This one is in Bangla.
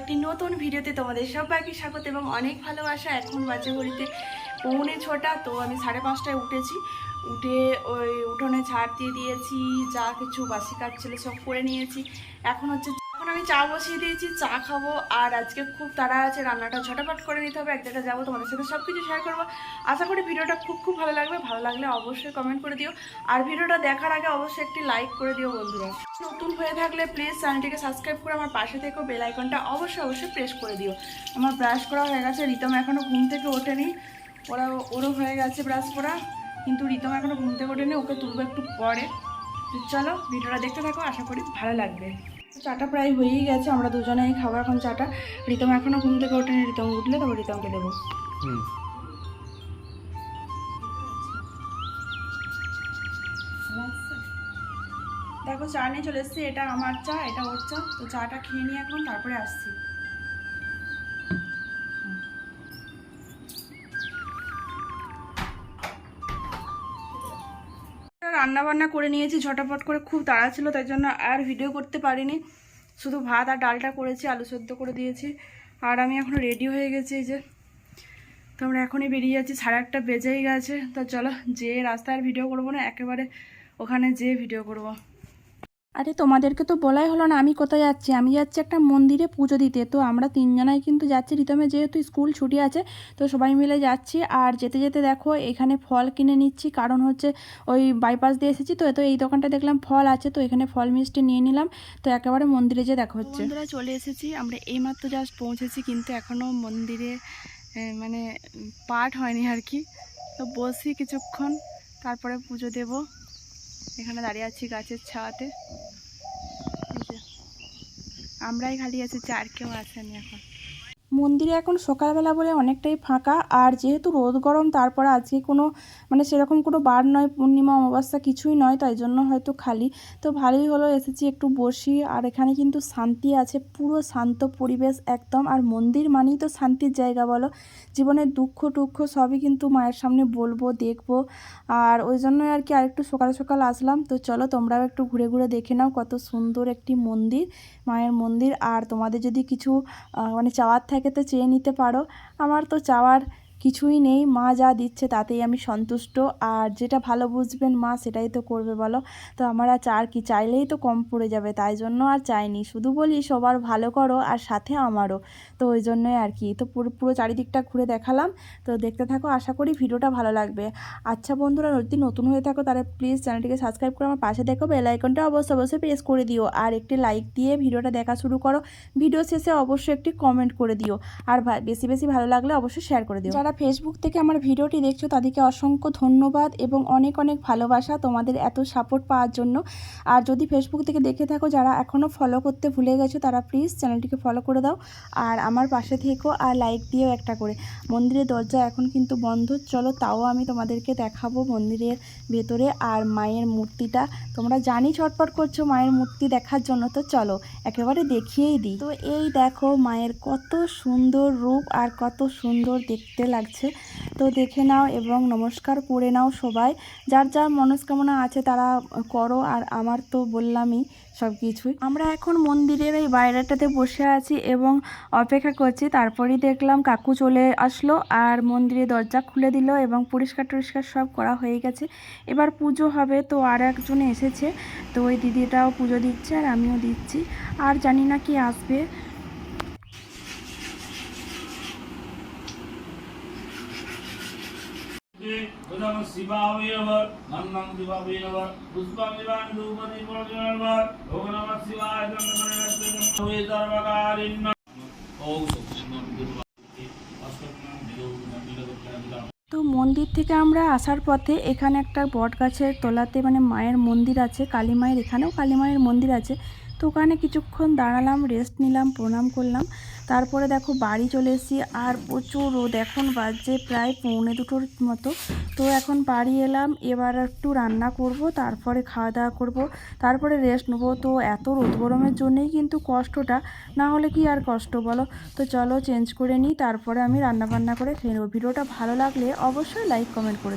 একটি নতুন ভিডিওতে তোমাদের সবাইকে স্বাগত এবং অনেক ভালোবাসা। এখন বাজে ঘড়িতে পৌনে ছটা, তো আমি সাড়ে পাঁচটায় উঠেছি। উঠে ওই উঠোনে ঝাড় দিয়ে দিয়েছি, যা কিছু বাসি কাজ ছিল সব করে নিয়েছি। এখন হচ্ছে আমি চা বসিয়ে দিয়েছি, চা খাব, আর আজকে খুব তাড়া আছে, রান্নাটা ঝটাপট করে নিতে হবে, এক জায়গায় যাব, তোমাদের সাথে সব কিছু শেয়ার করব। আশা করি ভিডিওটা খুব খুব ভালো লাগবে, ভালো লাগলে অবশ্যই কমেন্ট করে দিও। আর ভিডিওটা দেখার আগে অবশ্যই একটি লাইক করে দিও, বন্ধুরা। নতুন হয়ে থাকলে প্লিজ চ্যানেলটিকে সাবস্ক্রাইব করে আমার পাশে থেকেও বেল আইকনটা অবশ্যই অবশ্যই প্রেস করে দিও। আমার ব্রাশ করা হয়ে গেছে, রিতম এখনও ঘুম থেকে ওঠেনি। ওরা, ওরও হয়ে গেছে ব্রাশ করা, কিন্তু রিতম এখনও ঘুম থেকে ওঠেনি, ওকে তুলবো একটু পরে। চলো, ভিডিওটা দেখতে থাকো, আশা করি ভালো লাগবে। চাটা প্রায় হয়েই গেছে আমরা দুজনেই খাবার এখন চাটা। রিতম এখনও ঘুম থেকে ওঠেনি রিতম উঠলে তবে রিতমকে দেবো। দেখো চা নিয়ে চলে এসছি এটা আমার চা এটা ওর চা তো চাটা খেয়ে নিয়ে এখন তারপরে আসছি। রান্না বান্না করে নিয়েছি, ঝটাপট করে খুব তাড়া ছিল, তাই জন্য আর ভিডিও করতে পারিনি। শুধু ভাত আর ডালটা করেছি, আলু সেদ্ধ করে দিয়েছি। আর আমি এখন রেডি হয়ে গেছি এই যে। তো আমরা এখনই বেরিয়ে যাচ্ছি, সাড়ে একটা বেজেই গেছে। তো চলো যে রাস্তায় আর ভিডিও করব না, একেবারে ওখানে যেয়ে ভিডিও করব। আরে তোমাদেরকে তো বলাই হলো না, আমি কোথায় যাচ্ছি? আমি যাচ্ছি একটা মন্দিরে পুজো দিতে। তো আমরা তিনজনাই কিন্তু যাচ্ছি। রিতমে যেহেতু স্কুল ছুটি আছে, তো সবাই মিলে যাচ্ছি। আর যেতে যেতে দেখো, এখানে ফল কিনে নিচ্ছি। কারণ হচ্ছে ওই বাইপাস দিয়ে এসেছি তো তো এই দোকানটা দেখলাম ফল আছে, তো এখানে ফল মিষ্টি নিয়ে নিলাম। তো একেবারে মন্দিরে যে দেখা হচ্ছে। বন্ধুরা চলে এসেছি। আমরা এইমাত্র জাস্ট পৌঁছেছি, কিন্তু এখনও মন্দিরে মানে পাঠ হয়নি আর কি। তো বসি কিছুক্ষণ, তারপরে পুজো দেব। এখানে দাঁড়িয়ে আছি গাছের ছাওয়াতে আমরাই খালি আছি চার কেউ আসেনি এখন। মন্দিরে এখন সকালবেলা বলে অনেকটাই ফাঁকা। আর যেহেতু রোদ গরম, তারপরে আজকে কোনো মানে সেরকম কোনো বার নয়, পূর্ণিমা অমাবস্যা কিছুই নয়, তাই জন্য হয়তো খালি। তো ভালোই হলো, এসেছি একটু বসি। আর এখানে কিন্তু শান্তি আছে, পুরো শান্ত পরিবেশ একদম। আর মন্দির মানেই তো শান্তির জায়গা বলো। জীবনের দুঃখ টুক্ষ সবই কিন্তু মায়ের সামনে বলব, দেখব। আর ওই জন্যই আর কি আরেকটু সকাল সকাল আসলাম। তো চলো, তোমরাও একটু ঘুরে ঘুরে দেখে নাও কত সুন্দর একটি মন্দির, মায়ের মন্দির। আর তোমাদের যদি কিছু মানে চাওয়ার থাকে তো চেয়ে নিতে পারো। আমার তো চাওয়ার কিছুই নেই, মা যা দিচ্ছে তাতেই আমি সন্তুষ্ট। আর যেটা ভালো বুঝবেন মা, সেটাই তো করবে বলো। তো আমার আর চার কি, চাইলেই তো কম পড়ে যাবে, তাই জন্য আর চাইনি। শুধু বলি সবার ভালো করো আর সাথে আমারও। তো ওই জন্যই আর কি, তো পুরো পুরো চারিদিকটা ঘুরে দেখালাম। তো দেখতে থাকো, আশা করি ভিডিওটা ভালো লাগবে। আচ্ছা বন্ধুরা, যদি নতুন হয়ে থাকো, তাহলে প্লিজ চ্যানেলটিকে সাবস্ক্রাইব করে আমার পাশে দেখো বেল আইকনটা অবশ্যই অবশ্যই প্রেস করে দিও। আর একটি লাইক দিয়ে ভিডিওটা দেখা শুরু করো। ভিডিও শেষে অবশ্যই একটি কমেন্ট করে দিও। আর বেশি বেশি ভালো লাগলে অবশ্যই শেয়ার করে দিও। যারা ফেসবুক থেকে আমার ভিডিওটি দেখছ, তাদেরকে অসংখ্য ধন্যবাদ এবং অনেক অনেক ভালোবাসা তোমাদের এত সাপোর্ট পাওয়ার জন্য। আর যদি ফেসবুক থেকে দেখে থাকো যারা এখনও ফলো করতে ভুলে গেছো, তারা প্লিজ চ্যানেলটিকে ফলো করে দাও। আর আমার পাশে থেকো আর লাইক দিয়েও একটা করে। মন্দিরের দরজা এখন কিন্তু বন্ধ। চলো তাও আমি তোমাদেরকে দেখাবো মন্দিরের ভেতরে আর মায়ের মূর্তিটা। তোমরা জানি ছটপট করছ মায়ের মূর্তি দেখার জন্য, তো চলো একেবারে দেখিয়েই দিই। তো এই দেখো মায়ের কত সুন্দর রূপ আর কত সুন্দর দেখতে লাগছে। তো দেখে নাও এবং নমস্কার করে নাও সবাই। যার যার মনস্কামনা আছে তারা করো আর আমার তো বললামই সব কিছুই আমরা এখন মন্দিরের এই বাইরেটাতে বসে আছি এবং অপেক্ষা করছি। তারপরেই দেখলাম কাকু চলে আসলো আর মন্দিরের দরজা খুলে দিল এবং পরিষ্কার টরিষ্কার সব করা হয়ে গেছে। এবার পুজো হবে তো আর একজন এসেছে। তো ওই দিদিটাও পুজো দিচ্ছে আর আমিও দিচ্ছি। আর জানি না কি আসবে। மந்தம் சிவாவியவர் மந்தம் சிவாவியவர் புஷ்பம் சிவான் தூபதி போன்றவர் ஓம் நம சிவாய சங்கரநாதன் ஓம் তো মন্দির থেকে আমরা আসার পথে এখানে একটা বট গাছের তলাতে মানে মায়ের মন্দির আছে, কালী মায়ের এখানেও কালী মায়ের মন্দির আছে। তো ওখানে কিছুক্ষণ দাঁড়ালাম রেস্ট নিলাম, প্রণাম করলাম। তারপরে দেখো বাড়ি চলে এসেছি আর প্রচুর রোদ, এখন বাজছে প্রায় পৌনে দুটোর মতো। তো এখন বাড়ি এলাম, এবার একটু রান্না করব, তারপরে খাওয়া দাওয়া করব, তারপরে রেস্ট নেব। তো এত রোদ গরমের জন্যেই কিন্তু কষ্টটা, না হলে কি আর কষ্ট বলো? তো চলো চেঞ্জ করে নিই, তারপরে আমি রান্না বান্না করে খেয়ে নেব। ভিডিওটা ভালো লাগলে অবশ্যই লাইক কমেন্ট করে।